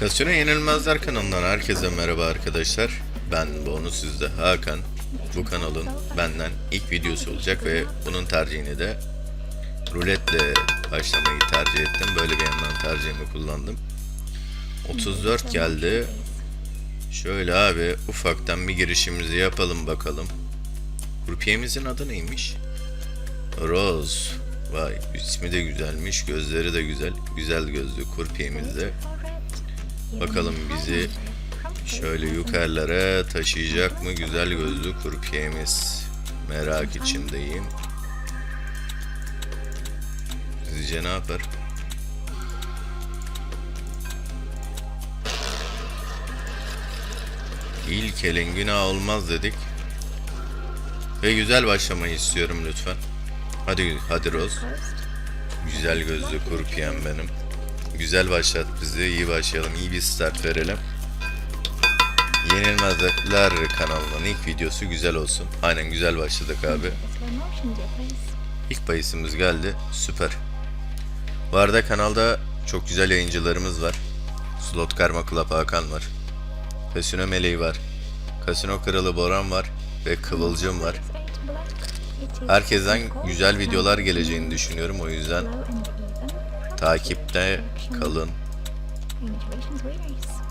Kasino Yenilmezler kanalından herkese merhaba arkadaşlar. Ben Bonu sizde Hakan. Bu kanalın benden ilk videosu olacak ve bunun tercihini de ruletle başlamayı tercih ettim. Böyle bir yandan tercihimi kullandım. 34 geldi. Şöyle abi ufaktan bir girişimizi yapalım bakalım. Grupiyemizin adı neymiş? Rose. Vay ismi de güzelmiş, gözleri de güzel. Güzel gözlü kurpiyemizde. Bakalım bizi şöyle yukarılara taşıyacak mı güzel gözlü kurpiyemiz? Merak içindeyim. Sizce ne yapar? İlk elin günah olmaz dedik. Ve güzel başlamayı istiyorum lütfen. Hadi hadi Roz. Güzel gözlü kurpiyem benim. Güzel başlat bizi. iyi başlayalım. iyi bir start verelim. Yenilmezler kanalının ilk videosu güzel olsun. Aynen güzel başladık abi. İlk bayısımız geldi. Süper. Bu arada kanalda çok güzel yayıncılarımız var. Slot Karma Club Hakan var. Kasino Meleği var. Kasino Kralı Boran var. Ve Kıvılcım var. Herkesten güzel videolar geleceğini düşünüyorum. O yüzden takipte kalın.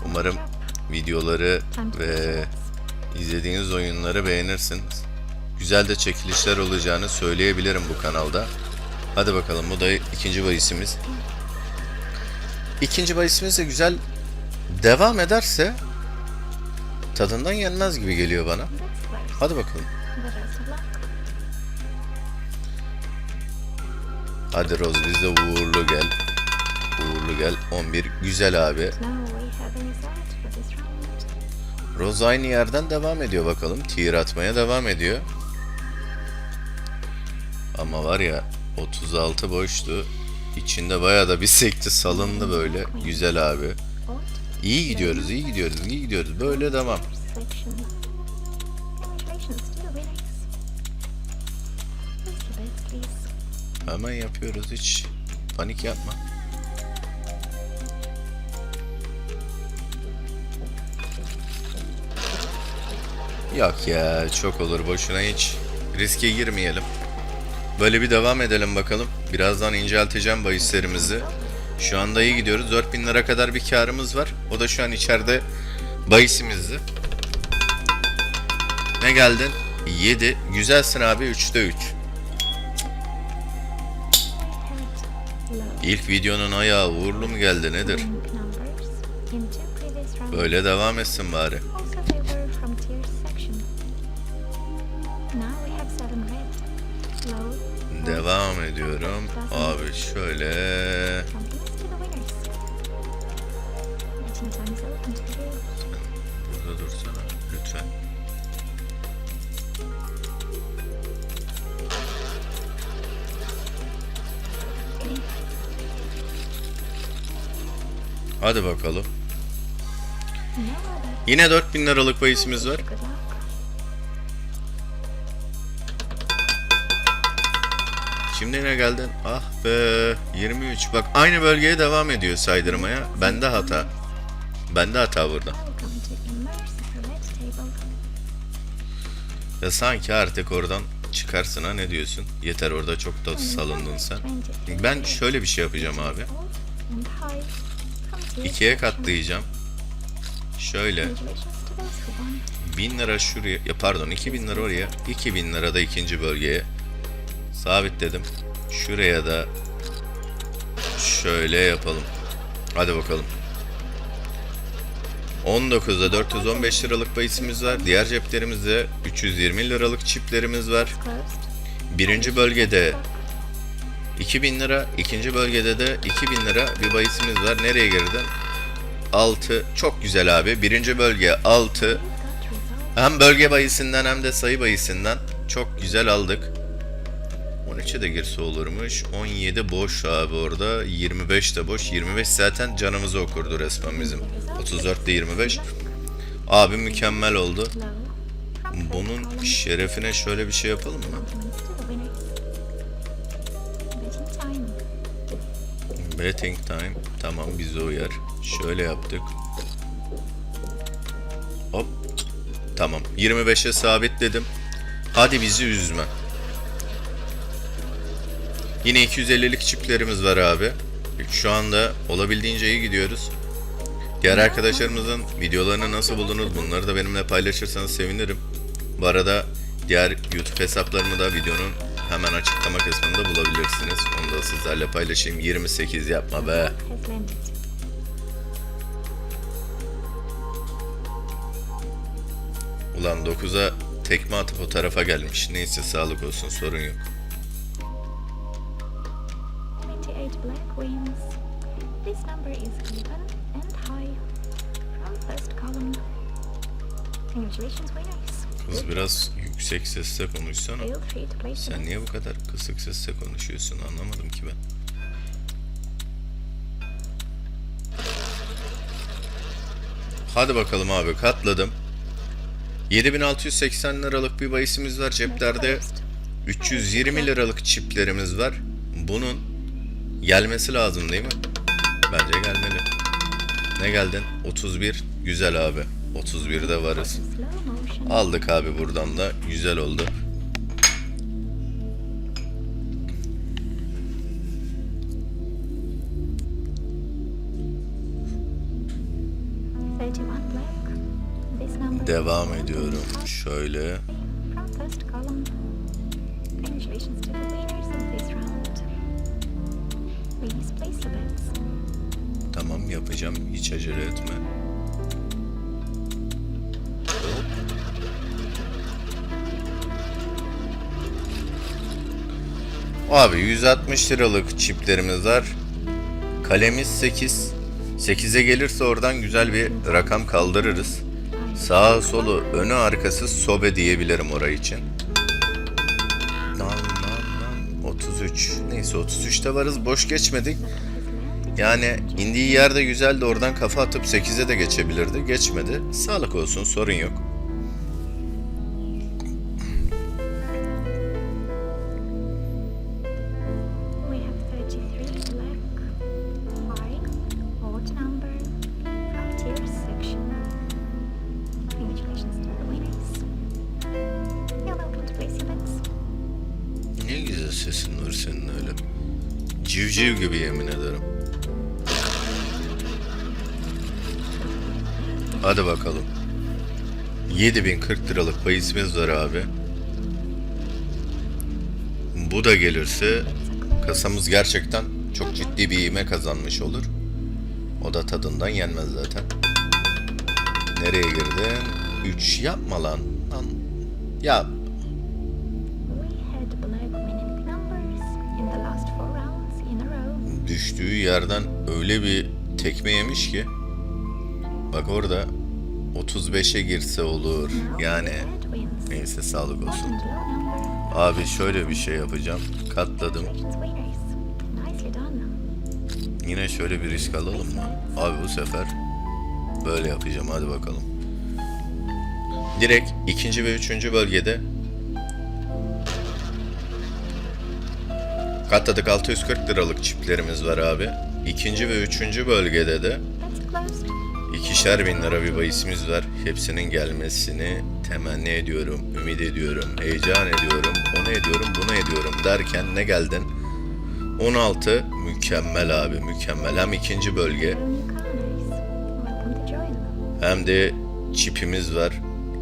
Umarım videoları ve izlediğiniz oyunları beğenirsiniz. Güzel de çekilişler olacağını söyleyebilirim bu kanalda. Hadi bakalım bu da ikinci bahisimiz. İkinci bahisimiz de güzel devam ederse tadından yenmez gibi geliyor bana. Hadi bakalım. Hadi Roz bizde uğurlu gel. Uğurlu gel. 11 güzel abi. Roz aynı yerden devam ediyor bakalım. Tier atmaya devam ediyor. Ama var ya 36 boştu. İçinde bayağı da bir sekti salındı böyle. Güzel abi. İyi gidiyoruz, iyi gidiyoruz, iyi gidiyoruz. Böyle devam. Hemen yapıyoruz hiç. Panik yapma. Yok ya çok olur boşuna hiç riske girmeyelim. Böyle bir devam edelim bakalım. Birazdan incelteceğim bahislerimizi. Şu anda iyi gidiyoruz. 4000 lira kadar bir karımız var. O da şu an içeride bahisimizdi. Ne geldin? 7. Güzelsin abi 3'te 3. İlk videonun ayağı uğurlu mu geldi nedir? Böyle devam etsin bari. Devam ediyorum. Abi şöyle burada dursana lütfen. Hadi bakalım. Yine 4000 liralık bahisimiz var. Şimdi ne geldin? Ah be 23. Bak aynı bölgeye devam ediyor saydırmaya. Bende hata. Bende hata burada. Ya sanki artık oradan çıkarsın ha ne diyorsun? Yeter orada çok da salındın sen. Ben şöyle bir şey yapacağım abi. İkiye katlayacağım. Şöyle 1000 lira şuraya ya pardon 2000 lira oraya 2000 lira da ikinci bölgeye sabitledim. Şuraya da şöyle yapalım. Hadi bakalım. 19'da 415 liralık bahisimiz var. Diğer ceplerimizde 320 liralık çiplerimiz var. Birinci bölgede 2000 lira, ikinci bölgede de 2000 lira bir bahisimiz var. Nereye girdin? 6. Çok güzel abi. Birinci bölge 6. Hem bölge bayisinden hem de sayı bayisinden çok güzel aldık. 13'e de girse olurmuş. 17 boş abi orada. 25 de boş. 25 zaten canımızı okurdu resmen bizim. 34'te 25. Abi mükemmel oldu. Bunun şerefine şöyle bir şey yapalım mı? Betting time. Tamam bize uyar. Şöyle yaptık. Hop. Tamam. 25'e sabitledim. Hadi bizi üzme. Yine 250'lik çiplerimiz var abi. Şu anda olabildiğince iyi gidiyoruz. Diğer arkadaşlarımızın videolarını nasıl buldunuz bunları da benimle paylaşırsanız sevinirim. Bu arada diğer YouTube hesaplarımı da videonun hemen açıklama kısmında bulabilirsiniz. Onu da sizlerle paylaşayım. 28 yapma be. Ulan 9'a tekme atıp o tarafa gelmiş. Neyse sağlık olsun sorun yok. 28 black wings. This number is even and high. From first column. Congratulations, winners. Kız biraz yüksek sesle konuşsana. Sen niye bu kadar kısık sesle konuşuyorsun anlamadım ki ben. Hadi bakalım abi katladım. 7680 liralık bir bahisimiz var ceplerde. 320 liralık çiplerimiz var. Bunun gelmesi lazım değil mi? Bence gelmeli. Ne geldin? 31. Güzel abi. 31'de varız. Aldık abi buradan da. Güzel oldu. Devam ediyorum. Şöyle. Tamam yapacağım. Hiç acele etme. Abi 160 liralık çiplerimiz var. Kalemiz 8. 8'e gelirse oradan güzel bir rakam kaldırırız. Sağa solu önü arkası sobe diyebilirim orayı için. Lan lan lan 33. Neyse 33'te varız boş geçmedik. Yani indiği yerde güzeldi oradan kafa atıp 8'e de geçebilirdi. Geçmedi. Sağlık olsun sorun yok. Sesin var senin öyle. Civciv gibi yemin ederim. Hadi bakalım. 7040 liralık bahisimiz var abi. Bu da gelirse kasamız gerçekten çok ciddi bir ivme kazanmış olur. O da tadından yenmez zaten. Nereye girdin? 3 yapma lan. lan. Ya düştüğü yerden öyle bir tekme yemiş ki. Bak orada 35'e girse olur. Yani neyse sağlık olsun. Abi şöyle bir şey yapacağım. Katladım. Yine şöyle bir risk alalım mı? Abi bu sefer böyle yapacağım. Hadi bakalım. Direkt ikinci ve üçüncü bölgede katladık 640 liralık çiplerimiz var abi. İkinci ve üçüncü bölgede de. İkişer bin lira bir bahisimiz var. Hepsinin gelmesini temenni ediyorum, ümit ediyorum, heyecan ediyorum, onu ediyorum, bunu ediyorum derken ne geldin? 16 mükemmel abi mükemmel. Hem ikinci bölge hem de çipimiz var.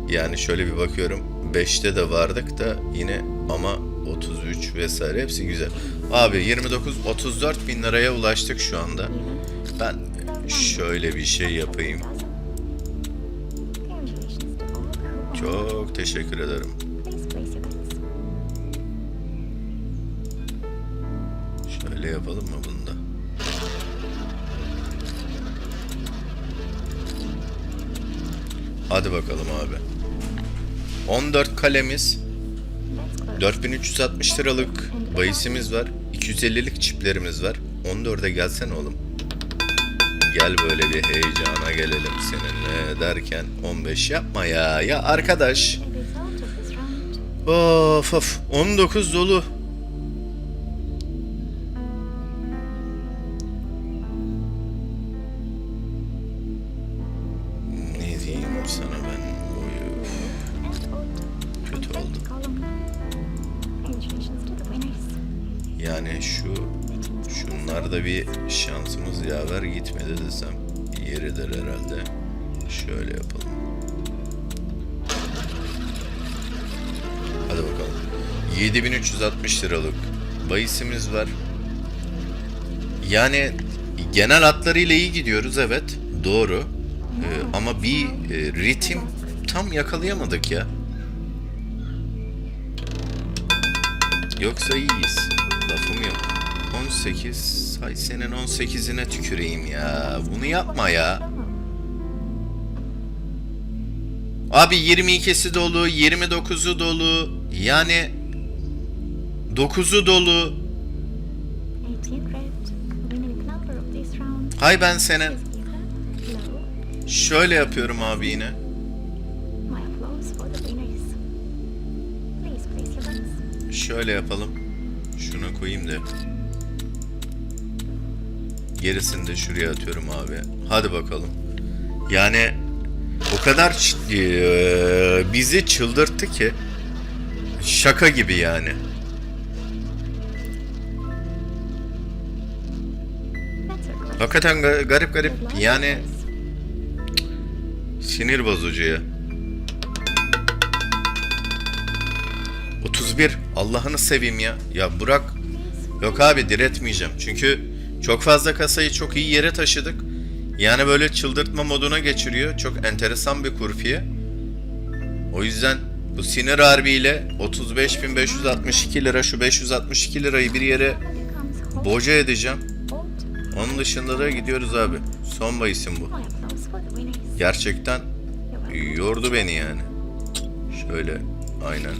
Yani şöyle bir bakıyorum 5'te de vardık da yine ama 33 vesaire hepsi güzel. Abi 29-34 bin liraya ulaştık şu anda. Ben şöyle bir şey yapayım. Çok teşekkür ederim. Şöyle yapalım mı bunu da? Hadi bakalım abi. 14 kalemiz. 4360 liralık bahisimiz var, 250'lik çiplerimiz var. 14'e gelsene oğlum. Gel böyle bir heyecana gelelim seninle derken 15 yapma ya. Ya arkadaş. Of of 19 dolu. Yani şu şunlarda bir şansımız yaver gitmedi desem yeridir herhalde. Şöyle yapalım. Hadi bakalım. 7360 liralık bahisimiz var. Yani genel hatlarıyla iyi gidiyoruz evet. Doğru. Ee, ama bir e, ritim tam yakalayamadık ya. Yoksa iyiyiz. Lafım yok. 18. Hay senin 18'ine tüküreyim ya. Bunu yapma ya. Abi 22'si dolu, 29'u dolu. Yani 9'u dolu. 18 red. Winning number of this round Hay ben. Low. Şöyle yapıyorum abi yine. Şöyle yapalım. Şuna koyayım da. Gerisini de şuraya atıyorum abi. Hadi bakalım. Yani o kadar eee, bizi çıldırttı ki şaka gibi yani. Hakikaten ga- garip garip yani sinir bozucu ya. 31 Allah'ını seveyim ya. Ya Burak Yok abi diretmeyeceğim. Çünkü çok fazla kasayı çok iyi yere taşıdık. Yani böyle çıldırtma moduna geçiriyor. Çok enteresan bir kurfiye. O yüzden bu sinir harbiyle 35.562 lira şu 562 lirayı bir yere boca edeceğim. Onun dışında da gidiyoruz abi. Son bahisim bu. Gerçekten yordu beni yani. Şöyle aynen.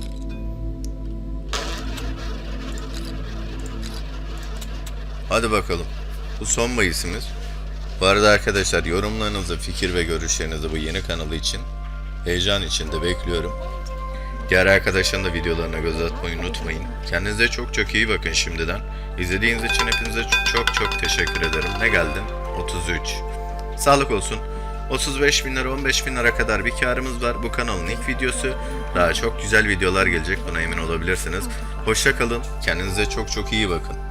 Hadi bakalım. Bu son bahisimiz. Bu arada arkadaşlar yorumlarınızı, fikir ve görüşlerinizi bu yeni kanalı için heyecan içinde bekliyorum. Diğer arkadaşların da videolarına göz atmayı unutmayın. Kendinize çok çok iyi bakın şimdiden. İzlediğiniz için hepinize çok, çok teşekkür ederim. Ne geldin? 33. Sağlık olsun. 35 bin lira 15 bin lira kadar bir karımız var. Bu kanalın ilk videosu. Daha çok güzel videolar gelecek buna emin olabilirsiniz. Hoşça kalın. Kendinize çok çok iyi bakın.